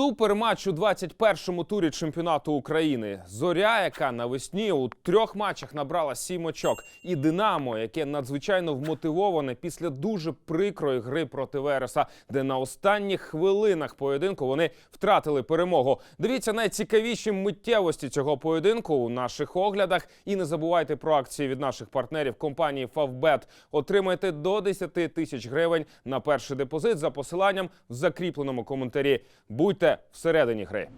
Суперматч у 21-му турі чемпіонату України. Зоря, яка навесні у трьох матчах набрала сім очок, і Динамо, яке надзвичайно вмотивоване після дуже прикрої гри проти Вереса, де на останніх хвилинах поєдинку вони втратили перемогу. Дивіться найцікавіші миттєвості цього поєдинку у наших оглядах. І не забувайте про акції від наших партнерів компанії Favbet. Отримайте до 10 тисяч гривень на перший депозит за посиланням в закріпленому коментарі. Будьте всередині гри.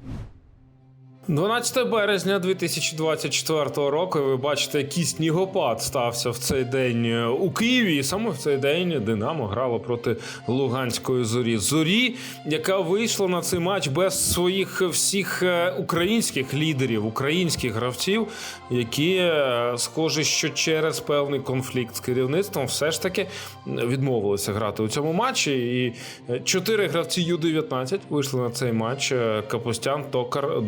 12 березня 2024 року. Ви бачите, який снігопад стався в цей день е, у Києві. І саме в цей день Динамо грало проти Луганської зорі. Зорі, яка вийшла на цей матч без своїх всіх е, українських лідерів, українських гравців, які е, схоже, що через певний конфлікт з керівництвом все ж таки відмовилися грати у цьому матчі. І чотири гравці Ю-19 вийшли на цей матч: Капустян, Токар,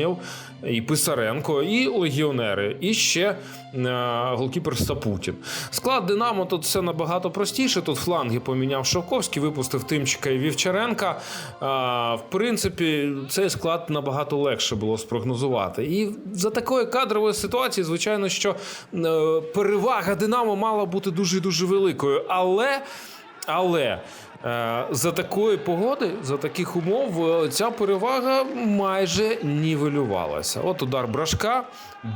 Долбнєв і Писаренко, і легіонери, і ще е, голкіпер Сапутін. Склад Динамо тут все набагато простіше. Тут фланги поміняв Шовковський, випустив Тимчика і Вівчаренка. А, в принципі, цей склад набагато легше було спрогнозувати. І за такої кадрової ситуації, звичайно, що е, перевага Динамо мала бути дуже дуже великою. Але. Але е, за такої погоди, за таких умов, е, ця перевага майже нівелювалася. От удар брашка,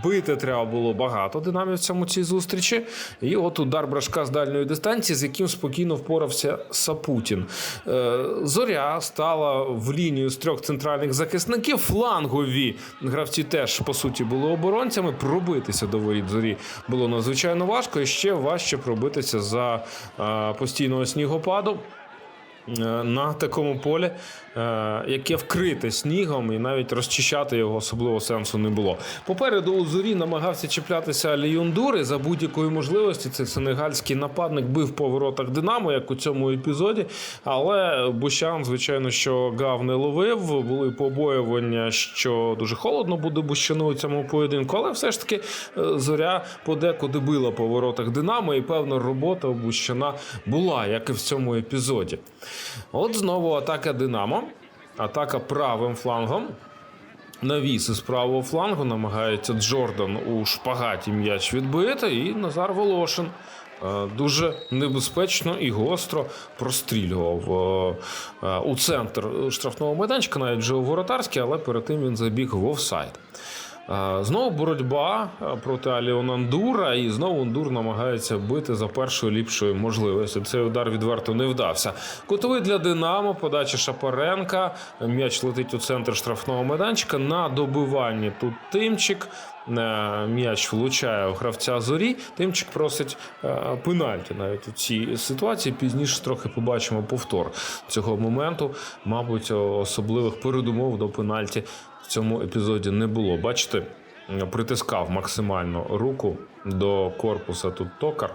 бити треба було багато динамівцям у цій зустрічі. І от удар брашка з дальньої дистанції, з яким спокійно впорався Сапутін. Е, Зоря стала в лінію з трьох центральних захисників. Флангові гравці теж по суті були оборонцями. Пробитися до воріт зорі було надзвичайно важко, і ще важче пробитися за е, постійного снігопаду. Е, На такому полі, е, яке вкрите снігом, і навіть розчищати його особливо сенсу не було. Попереду у зорі намагався чіплятися Аліюндур, і за будь-якої можливості цей сенегальський нападник бив по воротах Динамо, як у цьому епізоді. Але Бущан, звичайно, що гав не ловив. Були побоювання, що дуже холодно буде Бущану у цьому поєдинку. Але все ж таки е, зоря подекуди била по воротах Динамо, і певна робота у Бущана була, як і в цьому епізоді. От знову атака Динамо. Атака правим флангом. Навіс із правого флангу намагається Джордан у шпагаті м'яч відбити, і Назар Волошин е, дуже небезпечно і гостро прострілював е, е, у центр штрафного майданчика, навіть вже у воротарський, але перед тим він забіг в офсайд. Знову боротьба е, проти Аліонандура, і знову Ондур намагається бити за першою ліпшою можливістю. Цей удар відверто не вдався. Кутовий для Динамо, подача Шапаренка. М'яч летить у центр штрафного майданчика. На добиванні тут Тимчик. Е, М'яч влучає в гравця зорі. Тимчик просить е, пенальті навіть у цій ситуації. Пізніше трохи побачимо повтор цього моменту. Мабуть, особливих передумов до пенальті в цьому епізоді не було. Бачите, притискав максимально руку до корпуса тут токар.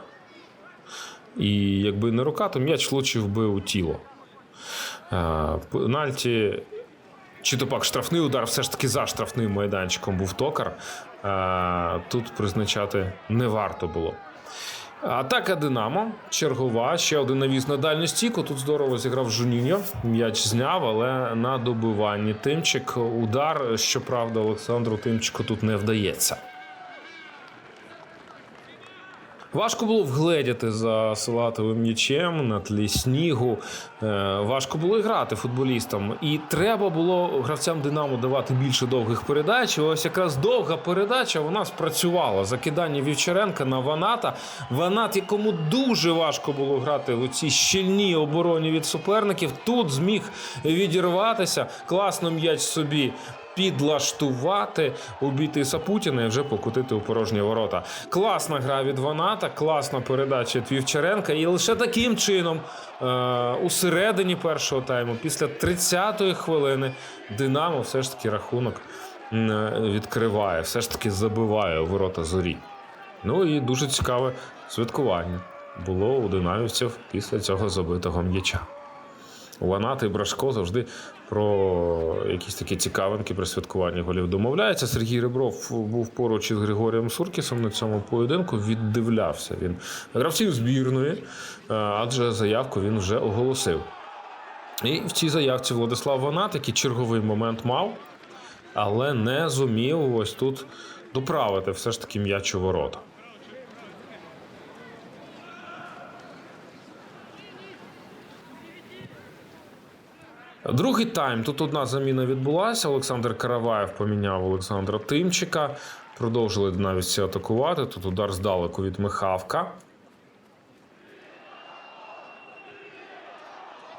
І якби не рука, то м'яч влучив би у тіло. Е, Пенальті, чи то пак штрафний удар, все ж таки за штрафним майданчиком був токар. Е, Тут призначати не варто було. Атака Динамо, чергова, ще один навіс на дальню стійку. Тут здорово зіграв Жуніньо. М'яч зняв, але на добиванні Тимчик. Удар, щоправда, Олександру Тимчику тут не вдається. Важко було вгледіти за салатовим м'ячем на тлі снігу. Е, важко було грати футболістам. І треба було гравцям Динамо давати більше довгих передач. І ось якраз довга передача вона спрацювала. Закидання Вівчаренка на Ваната. Ванат, якому дуже важко було грати у цій щільній обороні від суперників. Тут зміг відірватися. Класно м'яч собі підлаштувати, убити Сапутіна і вже покотити у порожні ворота. Класна гра від Ваната, класна передача від Вівчаренка. І лише таким чином, е, у середині першого тайму, після 30-ї хвилини, Динамо все ж таки рахунок відкриває, все ж таки забиває у ворота зорі. Ну і дуже цікаве святкування було у динамівців після цього забитого м'яча. Ванат і Брашко завжди про якісь такі цікавинки при святкуванні голів домовляється. Сергій Ребров був поруч із Григорієм Суркісом на цьому поєдинку. Віддивлявся він гравців збірної, е, адже заявку він вже оголосив. І в цій заявці Владислав Ванат, який черговий момент мав, але не зумів ось тут доправити все ж таки м'яч у ворота. Другий тайм. Тут одна заміна відбулася. Олександр Караваєв поміняв Олександра Тимчика. Продовжили навіть атакувати. Тут удар здалеку від Михавка.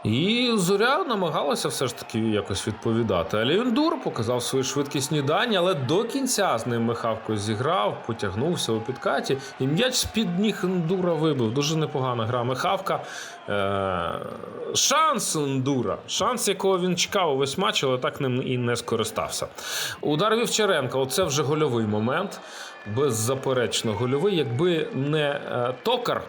І Зоря намагалася все ж таки якось відповідати. Але Юндур показав свої швидкісні дані, але до кінця з ним Михавко зіграв, потягнувся у підкаті, і м'яч з-під ніг Ндура вибив. Дуже непогана гра Михавка. Е- шанс Ндура, шанс, якого він чекав увесь матч, але так ним і не скористався. Удар Вівчаренка, оце вже гольовий момент. Беззаперечно гольовий. Якби не е, токар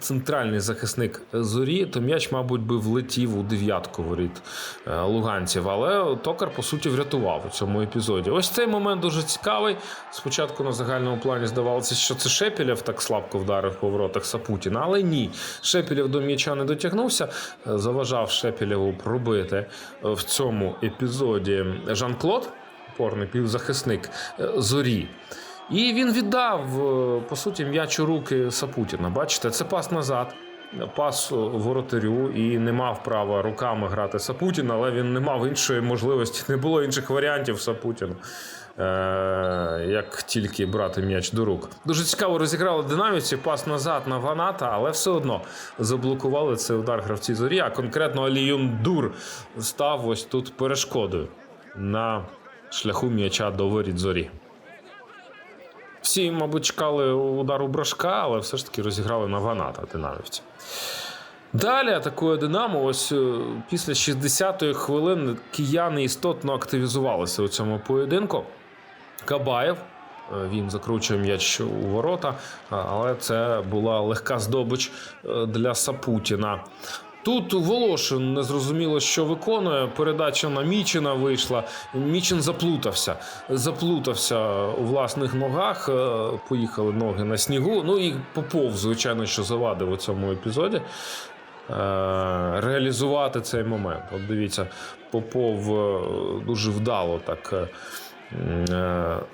центральний захисник зорі, то м'яч, мабуть, би влетів у дев'ятку воріт е, луганців. Але токар, по суті, врятував у цьому епізоді. Ось цей момент дуже цікавий. Спочатку на загальному плані здавалося, що це Шепілєв так слабко вдарив по воротах Сапутіна, але ні. Шепілєв до м'яча не дотягнувся, е, заважав Шепілєву пробити в цьому епізоді Жан-Клод, опорний півзахисник е, зорі. І він віддав, е, по суті, м'яч у руки Сапутіна. Бачите, це пас назад. Пас воротарю і не мав права руками грати Сапутін, але він не мав іншої можливості, не було інших варіантів Сапутіна, е- як тільки брати м'яч до рук. Дуже цікаво розіграли динаміці, пас назад на Ваната, але все одно заблокували цей удар гравці зорі. А конкретно Аліюн Дур став ось тут перешкодою на шляху м'яча до воріт зорі. Всі, мабуть, чекали удару брашка, але все ж таки розіграли на Ваната динамівці. Далі атакує Динамо. Ось е, після 60-ї хвилини кияни істотно активізувалися у цьому поєдинку. Кабаєв. е, Він закручує м'яч у ворота, але це була легка здобич е, для Сапутіна. Тут Волошин не зрозуміло, що виконує. Передача на Мічина вийшла. Мічин заплутався. Заплутався у власних ногах. е, Поїхали ноги на снігу. Ну і Попов, звичайно, що завадив у цьому епізоді. е, Реалізувати цей момент. От дивіться, Попов е, дуже вдало так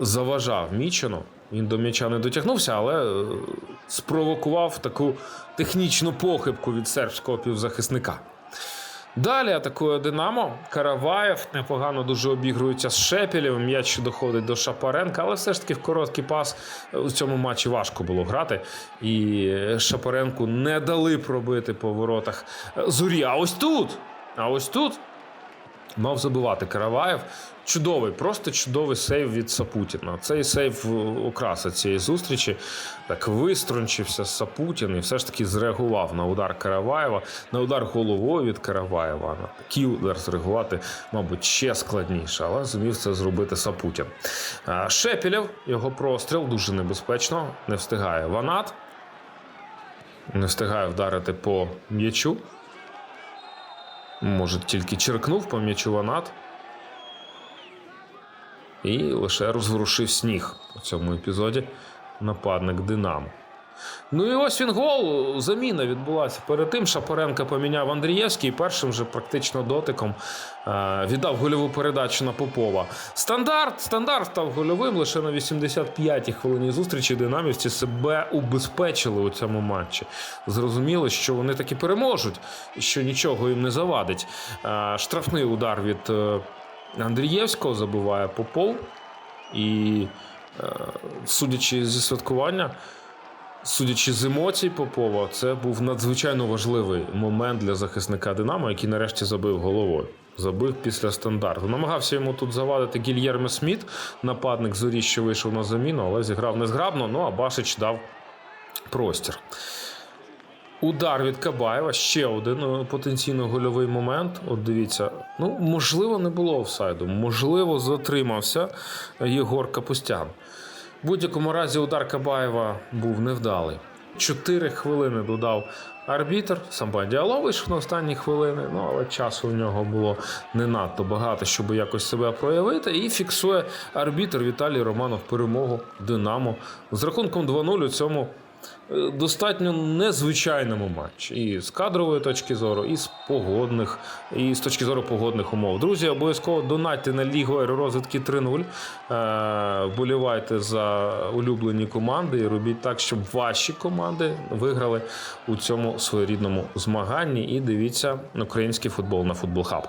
заважав Мічину. Він до м'яча не дотягнувся, але е, спровокував таку технічну похибку від сербського півзахисника. Далі атакує Динамо. Караваєв непогано дуже обігрується з Шепелєвим. М'яч доходить до Шапаренка, але все ж таки в короткий пас у цьому матчі важко було грати. І Шапаренку не дали пробити по воротах Зурі. А ось тут. А ось тут мав забивати Караваєв. Чудовий, просто чудовий сейв від Сапутіна. Цей сейв е, окраса цієї зустрічі. Так виструнчився Сапутін і все ж таки зреагував на удар Караваєва, на удар головою від Караваєва. На такий удар зреагувати, мабуть, ще складніше, але зумів це зробити Сапутін. Шепілєв, його простріл дуже небезпечно. Не встигає Ванат. Не встигає вдарити по м'ячу. Може, тільки черкнув по м'ячу Ванат. І лише розворушив сніг у цьому епізоді нападник Динамо. Ну і ось він гол. Заміна відбулася. Перед тим Шапоренка поміняв Андрієвський і першим же практично дотиком е, віддав гольову передачу на Попова. Стандарт, стандарт став гольовим. Лише на 85-й хвилині зустрічі динамівці себе убезпечили у цьому матчі. Зрозуміло, що вони таки переможуть, що нічого їм не завадить. Е, штрафний удар від е, Андрієвського забиває Попов. І судячи зі святкування, судячи з емоцій Попова, це був надзвичайно важливий момент для захисника Динамо, який нарешті забив головою. Забив після стандарту. Намагався йому тут завадити Гільєрме Сміт, нападник зорі, що вийшов на заміну, але зіграв незграбно. Ну а Башич дав простір. Удар від Кабаєва, ще один е, потенційно гольовий момент. От дивіться, ну можливо, не було офсайду, можливо, затримався Єгор Капустян. В будь-якому разі удар Кабаєва був невдалий. Чотири хвилини додав арбітр. Самба Діало вийшов на останні хвилини, ну але часу в нього було не надто багато, щоб якось себе проявити. І фіксує арбітр Віталій Романов перемогу Динамо з рахунком 2-0 у цьому достатньо незвичайному матчі. І з кадрової точки зору, і з погодних, і з точки зору погодних умов. Друзі, обов'язково донатьте на Лігу аеророзвитки 3.0. Е, Вболівайте за улюблені команди і робіть так, щоб ваші команди виграли у цьому своєрідному змаганні. І дивіться український футбол на Футбол Хаб.